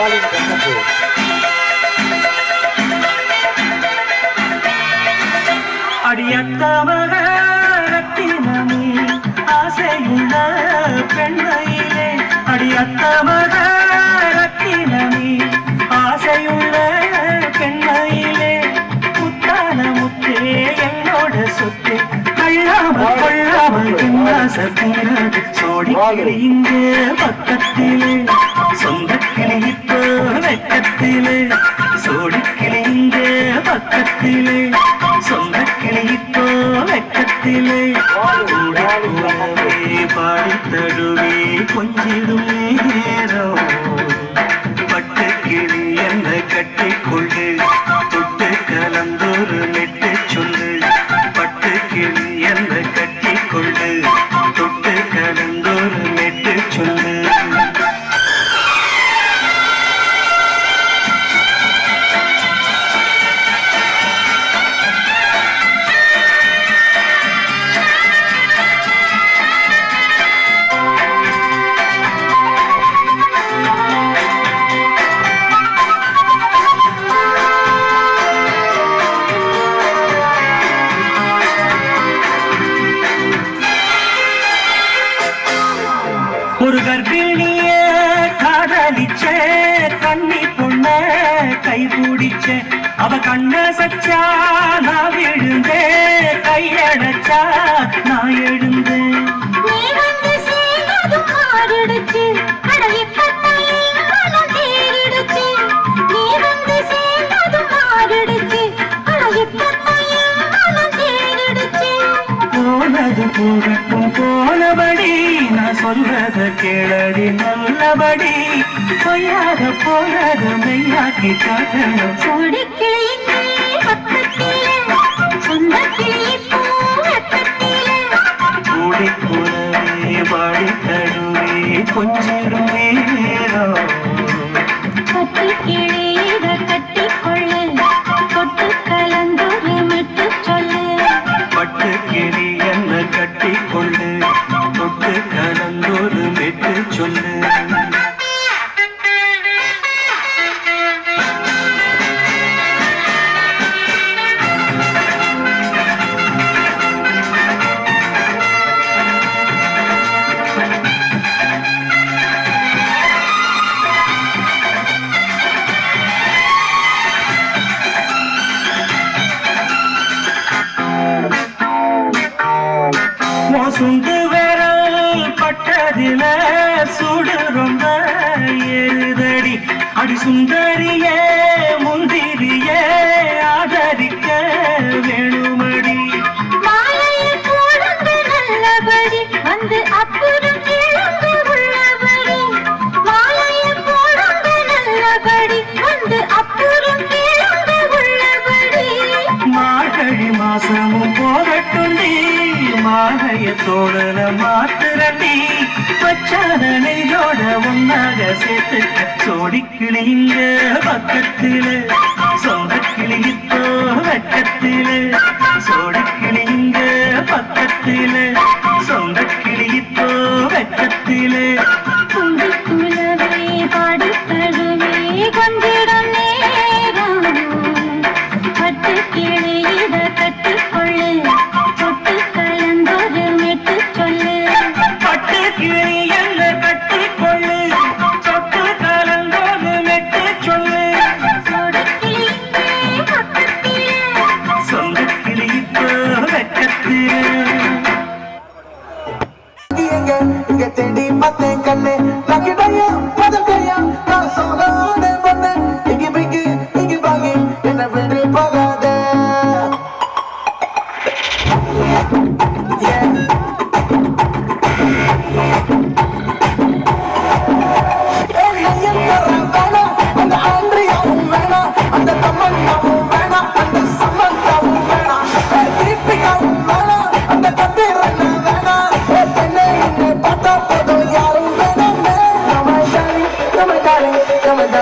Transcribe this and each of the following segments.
வாலின் கண்ணப்பு. அடியத்தமக ரத்தினமே ஆசையுள்ள பெண்மையிலே. அடியத்தமக ரத்தினமே ஆசையுள்ள பெண்மையிலே. முத்தான முத்தே என்னோட சொத்து. கள்ளாம கொள்ளாம சத்தினது சோடிக்கிளி இங்க பக்கத்திலே சொந்த கிளி இப்போ வெக்கத்திலே. சோடிக்கிளி இங்க பக்கத்திலே சொந்த கிளி இப்போ வெக்கத்திலே. கூடவே பாடி தழுவி கொஞ்சிடும் நேரம். பட்டு கிளி என்ன கட்டிக்கொண்டு ஒரு கர்ப்பிணிய காதலிச்ச கண்ணி பொண்ண கை பிடிச்ச அவ கண்ண சச்சா நான் விழுந்தேன் கையடைச்சா நான் எழுந்தேன் போகட்டும் போனபடி சொல்றத கேளடி நல்லபடி பொய்யாக போனத மெய்யாக்கி காட்டணும். கூடி கூடவே பாடி தழுவி கொஞ்சிடும் சேர்த்துக்க சோடி கிளிங்க பக்கத்தில சொந்த கிளி இப்போ வெக்கத்தில. சோடி கிளிங்க பக்கத்தில சொந்த my thing Come on,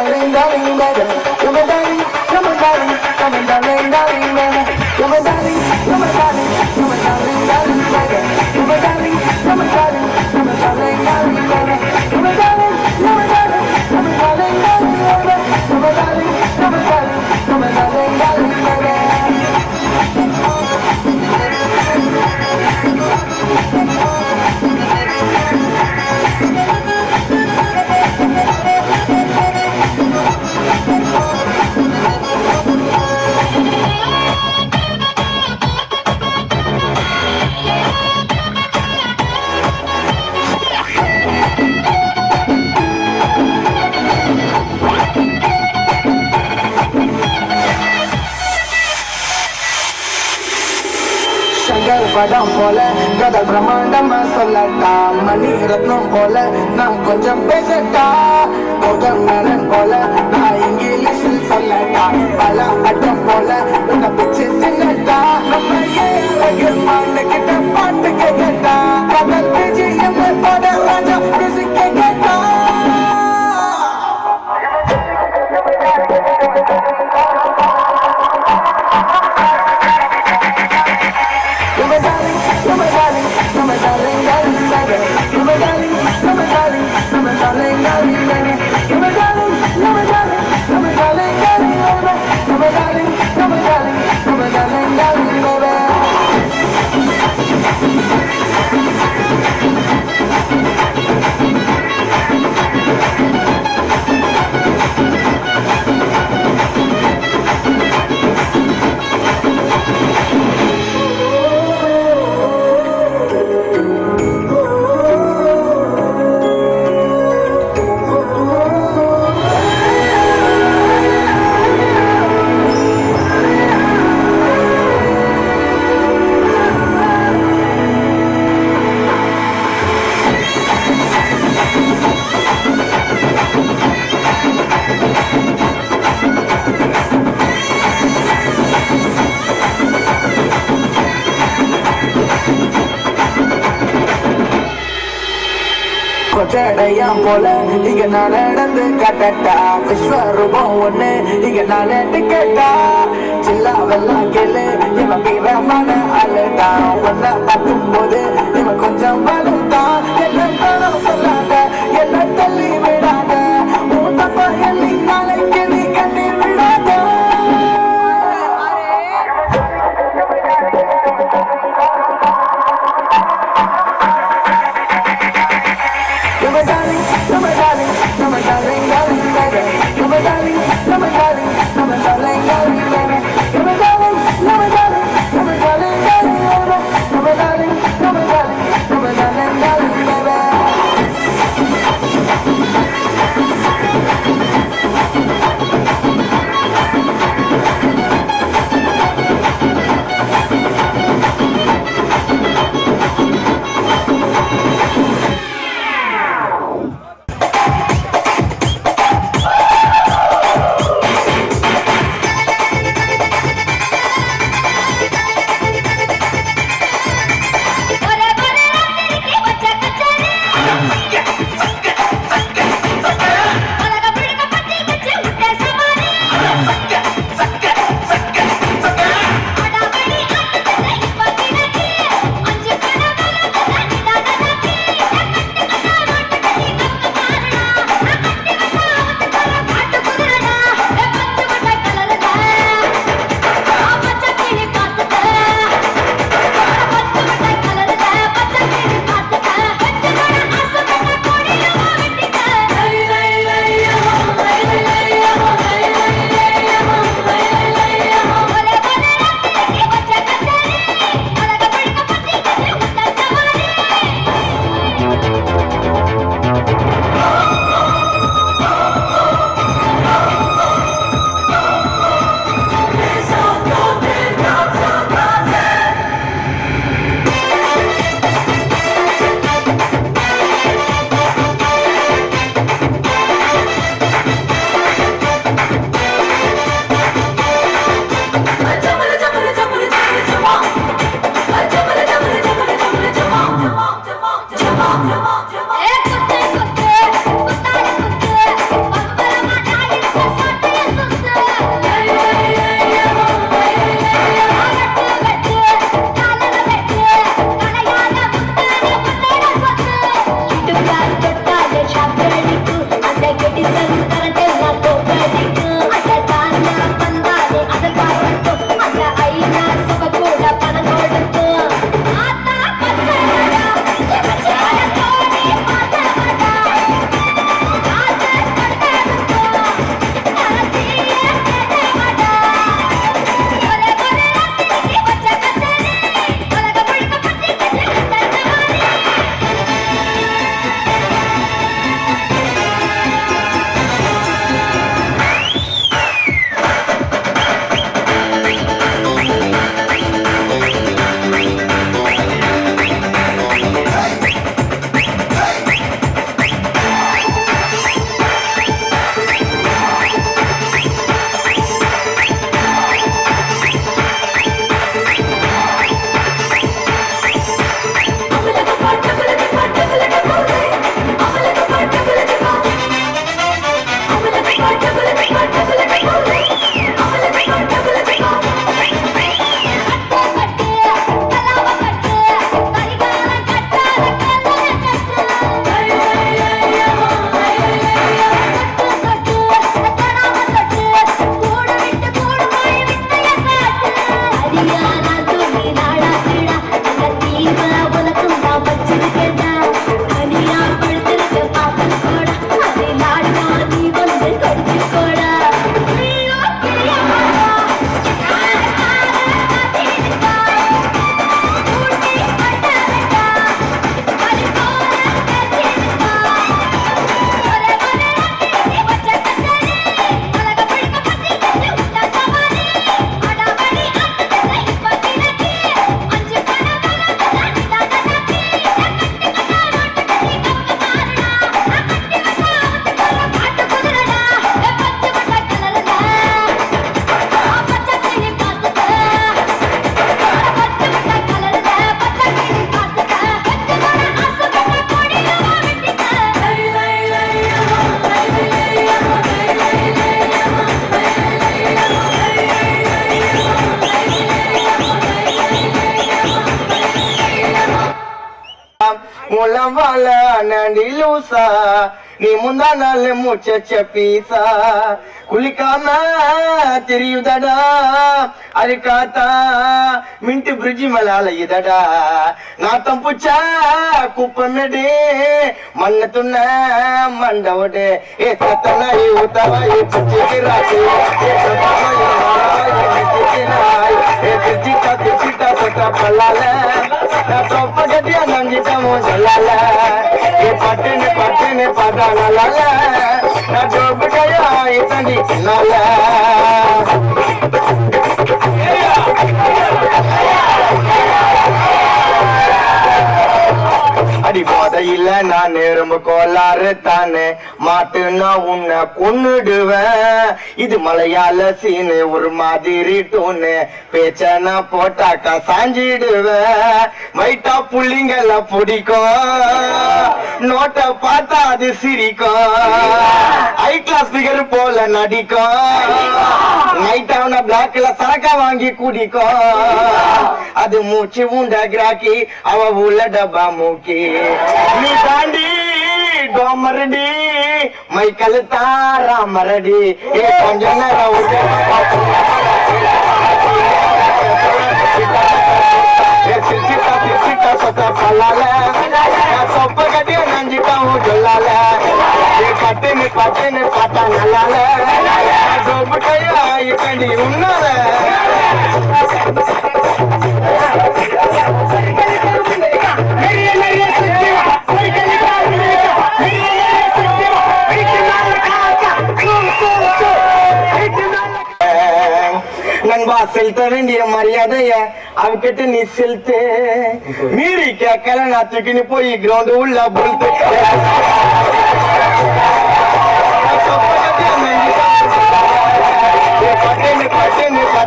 சடையம் போல. இங்க நான் நடந்து கட்டட்டா. விஸ்வரூபம் ஒண்ணு. இங்க நான் டிக்கெட்டா சில்லாவெல்லாம் கேளு. இவன் வீரமான அலட்டான் ஒன்னா பார்க்கும் போது இவன் கொஞ்சம் வளர்த்தான் நண்டி லூசா நீ முந்தா நாள் மூச்ச பீசா குளிக்காம தெரியுதடா? அழுக்காத்தா மின்ட்டு பிரிட்ஜி மேல அலையுதடா? நாத்தம் புச்சா குப்பமேடு மண்ண துண்ண மண்டவோடு ஏ சத்தனாய் ஊத்தவாய் பிச்சிக்கிறாச்சு ஏ சத்தனாய் ஊத்தவாய் பிச்சிக்கிறாய் ஏ திருச்சிட்டா திருச்சிட்டா சொட்ட பல்லால. நான் சொப்ப கட்டியா நஞ்சிட்டா மோசலால ஏ பட்டுன்னு பட்டுன்னு பார்த்தா நல்லால நான் சொப்பு நான் ரொம்ப கோளாறு தானே. மாட்டுனா உன்னை கொன்னுடுவேன். இது மலையாள சீனு ஒரு மாதிரி டோனு. பேச்ச நான் போட்டாக்கா சாஞ்சிடுவேன். மைட்டா புள்ளிங்கள பிடிக்கும் நோட்டை பார்த்தா அது சிரிக்கும் ஹை கிளாஸ் பிகர் போல நடிக்கும் நைட் அவன பிளாக்ல சரக்கா வாங்கி குடிக்கோ அது மூச்சு உண்ட கிராக்கி அவ உள்ள டப்பா மூக்கி நீ தாண்டி டோமரடி மைக்கல் தாரா மரடி கொஞ்சம் நேரம் சொப்ப கட்டிய நஞ்சிட்டாவும் சொல்லால பச்சைன்னு பட்டுன்னு பார்த்தா நல்லால நான் சொப்பு கையா இக்கண்டி உன்னால நண்பா செலுத்த வேண்டிய மரியாதைய அவகிட்ட நீ செலுத்து. மீறி கேட்கல நான் தூக்கின்னு போய் கிரவுண்ட் உள்ள பொழுது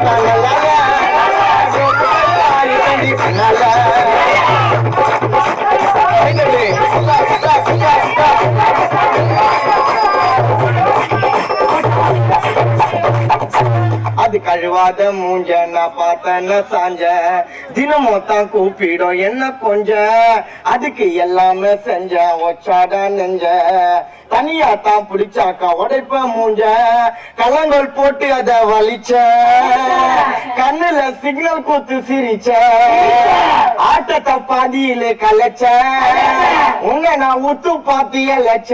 la la la la கழுவாத மூஞ்ச நான் பார்த்தன சாஞ்ச. தினமும் தான் கூப்பிடும் என்ன கொஞ்ச? அதுக்கு எல்லாமே செஞ்ச ஒச்சாட நெஞ்ச. தனியா தான் பிடிச்சாக்கா உடைப்ப மூஞ்ச. கலங்கோல் போட்டு அத வலிச்ச. கண்ணுல சிக்னல் கூத்து சிரிச்ச. ஆட்டத்தை பாதியில கலைச்ச. உன்னை நான் உத்து பாத்தி இழைச்ச.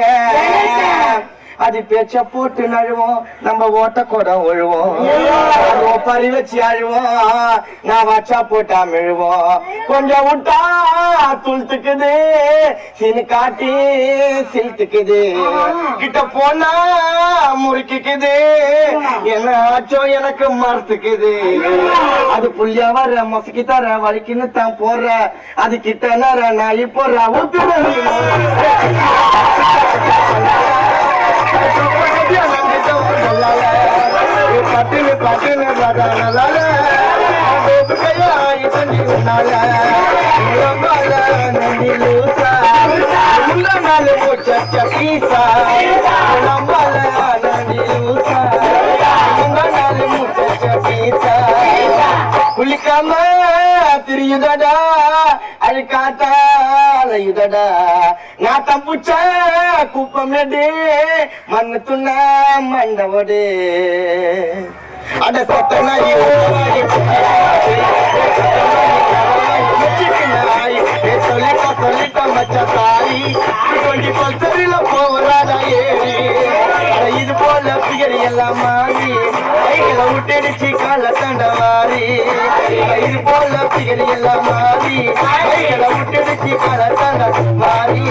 அது பேச்ச போட்டு நழுவோம். நம்ம ஓட்ட கூட ஒழுவோம் அதுவும் பறி வச்சு அழுவோம். நான் வச்சா போட்டா மெழுவோம். கொஞ்சம் விட்டா துளுத்துக்குது சினு காட்டி சிலுத்துக்குது கிட்ட போனா முறுக்கிக்குது. என்ன ஆச்சோ எனக்கு மறுத்துக்குது. அது புள்ளியா வர மொசக்கி தர வலிக்குன்னு தான் போடுற அது கிட்ட நேர நான் இப்போ பட்டுன்னு పట్టిని పట్టిన ప్రధాని ఉన్నాలకు చచ్చ పీసా పులికమ్మా తిరియుదడా అది కాతాలయుదడా నా తమ్ముచ్చా కుప్పమెడే మన్నుతున్నా మండవడే అడ కొట్టన కొట్టన திரியுதடா அழுக்காத்தா அலையுதடா நான் தப்புச்ச குப்பமேடு மண்ணு துண்ண மண்டவோடு அட சத்த நாய் சொல்லிட்டா சொல்லிட்டா மச்ச தாய் கொஞ்சி பல்சரில போறாடா ஏறி அட இது போல பிகர் எல்லாம் மாறி கைகளை விட்டடிச்சு கால தண்டவாரி. இது போல பிகர் எல்லாம் மாறி கைகளை விட்டடிச்சு கால தண்ட மாறி